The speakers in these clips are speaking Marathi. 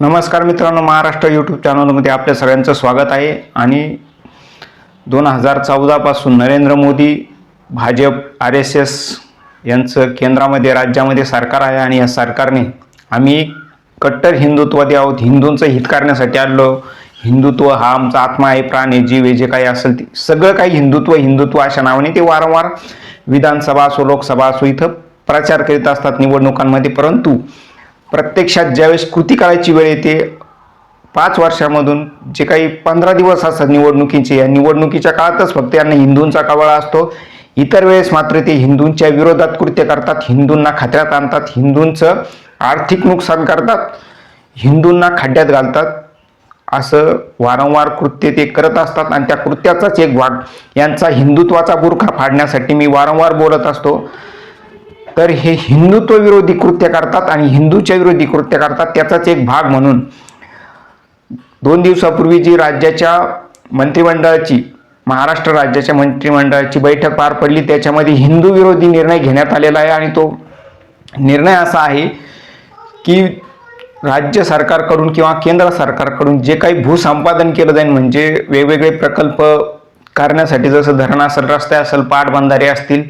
नमस्कार मित्रांनो महाराष्ट्र यूट्यूब चॅनलमध्ये आपल्या सगळ्यांचं स्वागत आहे. आणि दोन हजार चौदापासून Narendra Modi Bhajap R S S यांचं केंद्रामध्ये राज्यामध्ये सरकार आहे आणि या सरकारने आम्ही कट्टर हिंदुत्ववादी आहोत. हिंदूंचं हित करण्यासाठी आलो. हिंदुत्व हा आमचा आत्मा आहे प्राण आहे जीव आहे जे काही असेल ते. सगळं काही हिंदुत्व हिंदुत्व अशा नावाने ते वारंवार विधानसभा असो लोकसभा असो इथं प्रचार करीत असतात निवडणुकांमध्ये. परंतु प्रत्यक्षात ज्यावेळेस कृती करायची वेळ येते पाच वर्षामधून जे काही पंधरा दिवस असतात निवडणुकीचे या निवडणुकीच्या काळातच फक्त यांना हिंदूंचा कवळा असतो. इतर वेळेस मात्र ते हिंदूंच्या विरोधात कृत्य करतात हिंदूंना खात्यात आणतात हिंदूंचं आर्थिक नुकसान करतात हिंदूंना खड्ड्यात घालतात. असं वारंवार कृत्य ते करत असतात आणि त्या कृत्याचाच एक भाग यांचा हिंदुत्वाचा बुरखा फाडण्यासाठी मी वारंवार बोलत असतो. तर हे हिंदुत्व विरोधी कृत्य करतात आणि हिंदूच्या विरोधी कृत्य करतात त्याचाच एक भाग म्हणून. दोन दिवसापूर्वी जी राज्याच्या मंत्रिमंडळाची महाराष्ट्र राज्याच्या मंत्रिमंडळाची बैठक पार पडली त्याच्यामध्ये हिंदू विरोधी निर्णय घेण्यात आलेला आहे आणि तो निर्णय असा आहे की राज्य सरकारकडून किंवा केंद्र सरकारकडून जे काही भूसंपादन केलं जाईल म्हणजे वेगवेगळे प्रकल्प करण्यासाठी जसं धरण असेल रस्ते असेल पाटबंधारे असतील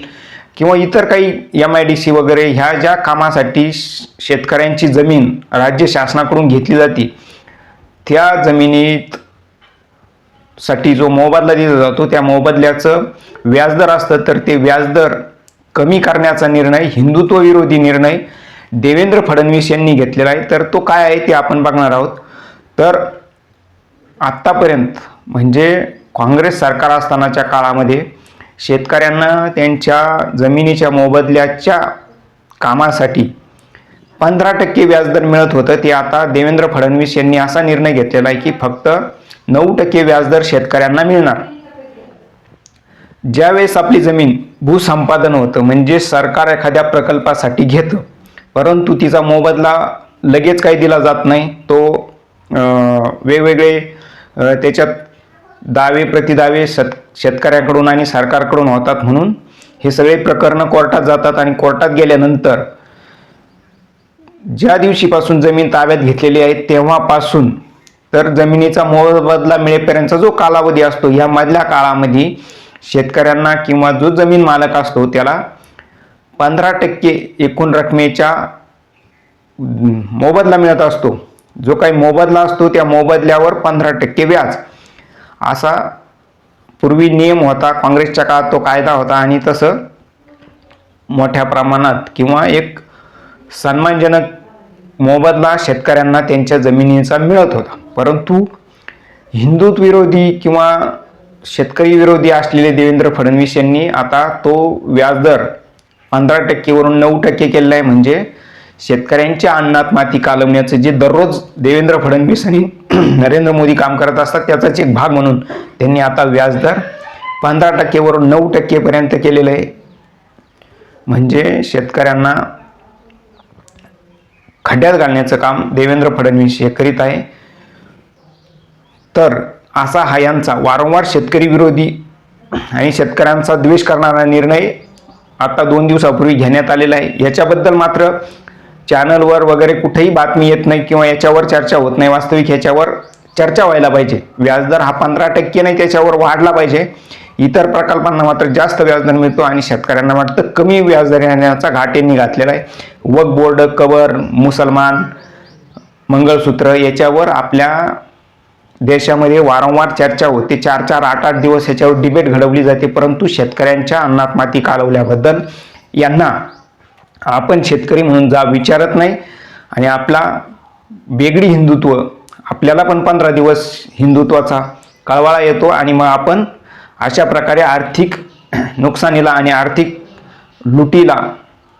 किंवा इतर काही एम आय डी सी वगैरे ह्या ज्या कामासाठी श- शेतकऱ्यांची जमीन राज्य शासनाकडून घेतली जाते त्या जमिनीत साठी जो मोबदला दिला जातो त्या मोबदल्याचं व्याजदर असतं तर ते व्याजदर कमी करण्याचा निर्णय हिंदुत्व विरोधी निर्णय देवेंद्र फडणवीस यांनी घेतलेला आहे. तर तो काय आहे ते आपण बघणार आहोत. तर आत्तापर्यंत म्हणजे काँग्रेस सरकार असतानाच्या काळामध्ये शेतकऱ्यांना त्यांच्या जमिनीच्या मोबदल्याच्या कामासाठी पंधरा टक्के व्याजदर मिळत होतं. ते आता देवेंद्र फडणवीस यांनी असा निर्णय घेतलेला आहे की फक्त नऊ टक्के व्याजदर शेतकऱ्यांना मिळणार. ज्यावेळेस आपली जमीन भूसंपादन होतं म्हणजे सरकार एखाद्या प्रकल्पासाठी घेतं परंतु तिचा मोबदला लगेच काही दिला जात नाही. तो वेगवेगळे त्याच्यात दावे प्रतिदावे सत शेतकऱ्याकडून आणि सरकारकडून होतात म्हणून हे सगळे प्रकरणं कोर्टात जातात आणि कोर्टात गेल्यानंतर ज्या दिवशीपासून जमीन ताब्यात घेतलेली आहे तेव्हापासून तर जमिनीचा मोबदला मिळेपर्यंतचा जो कालावधी असतो ह्या मधल्या काळामध्ये शेतकऱ्यांना किंवा जो जमीन मालक असतो त्याला पंधरा टक्के एकूण रकमेच्या मोबदला मिळत असतो. जो काही मोबदला असतो त्या मोबदल्यावर पंधरा टक्के व्याज असा पूर्वी नियम होता काँग्रेसच्या काळात तो कायदा होता आणि तसं मोठ्या प्रमाणात किंवा एक सन्मानजनक मोबदला शेतकऱ्यांना त्यांच्या जमिनीचा मिळत होता. परंतु हिंदुत्व विरोधी किंवा शेतकरी विरोधी असलेले देवेंद्र फडणवीस यांनी आता तो व्याजदर पंधरा टक्केवरून नऊ टक्के केलेला आहे. म्हणजे शेतकऱ्यांच्या अन्नात माती कालवण्याचं जे दररोज देवेंद्र फडणवीस आणि नरेंद्र मोदी काम करत असतात त्याचाच एक भाग म्हणून त्यांनी आता व्याजदर पंधरा टक्केवरून नऊ टक्केपर्यंत केलेलं आहे. म्हणजे शेतकऱ्यांना खड्ड्यात घालण्याचं काम देवेंद्र फडणवीस हे करीत आहे. तर असा हा यांचा वारंवार शेतकरी विरोधी आणि शेतकऱ्यांचा द्वेष करणारा निर्णय आता दोन दिवसापूर्वी घेण्यात आलेला आहे. याच्याबद्दल मात्र चॅनलवर वगैरे कुठेही बातमी येत नाही किंवा याच्यावर चर्चा होत नाही वास्तविक ह्याच्यावर चर्चा व्हायला पाहिजे. व्याजदर हा पंधरा टक्के नाही त्याच्यावर वाढला पाहिजे. इतर प्रकल्पांना मात्र जास्त व्याजदर मिळतो आणि शेतकऱ्यांना वाटतं कमी व्याजदर येण्याचा घाट यांनी घातलेला आहे. वक बोर्ड कवर मुसलमान मंगळसूत्र याच्यावर आपल्या देशामध्ये वारंवार चर्चा होते. चार चार आठ आठ दिवस याच्यावर डिबेट घडवली जाते. परंतु शेतकऱ्यांच्या अन्नात माती कालवल्याबद्दल यांना आपण शेतकरी म्हणून जा विचारत नाही. आणि आपला वेगळी हिंदुत्व आपल्याला पण पंधरा दिवस हिंदुत्वाचा कळवाळा येतो आणि मग आपण अशा प्रकारे आर्थिक नुकसानीला आणि आर्थिक लुटीला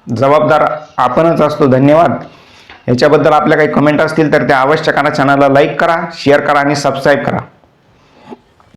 जबाबदार आपणच असतो. धन्यवाद. याच्याबद्दल आपल्या काही कमेंट असतील तर त्या अवश्य करा चॅनलला लाईक करा शेअर करा आणि सबस्क्राईब करा.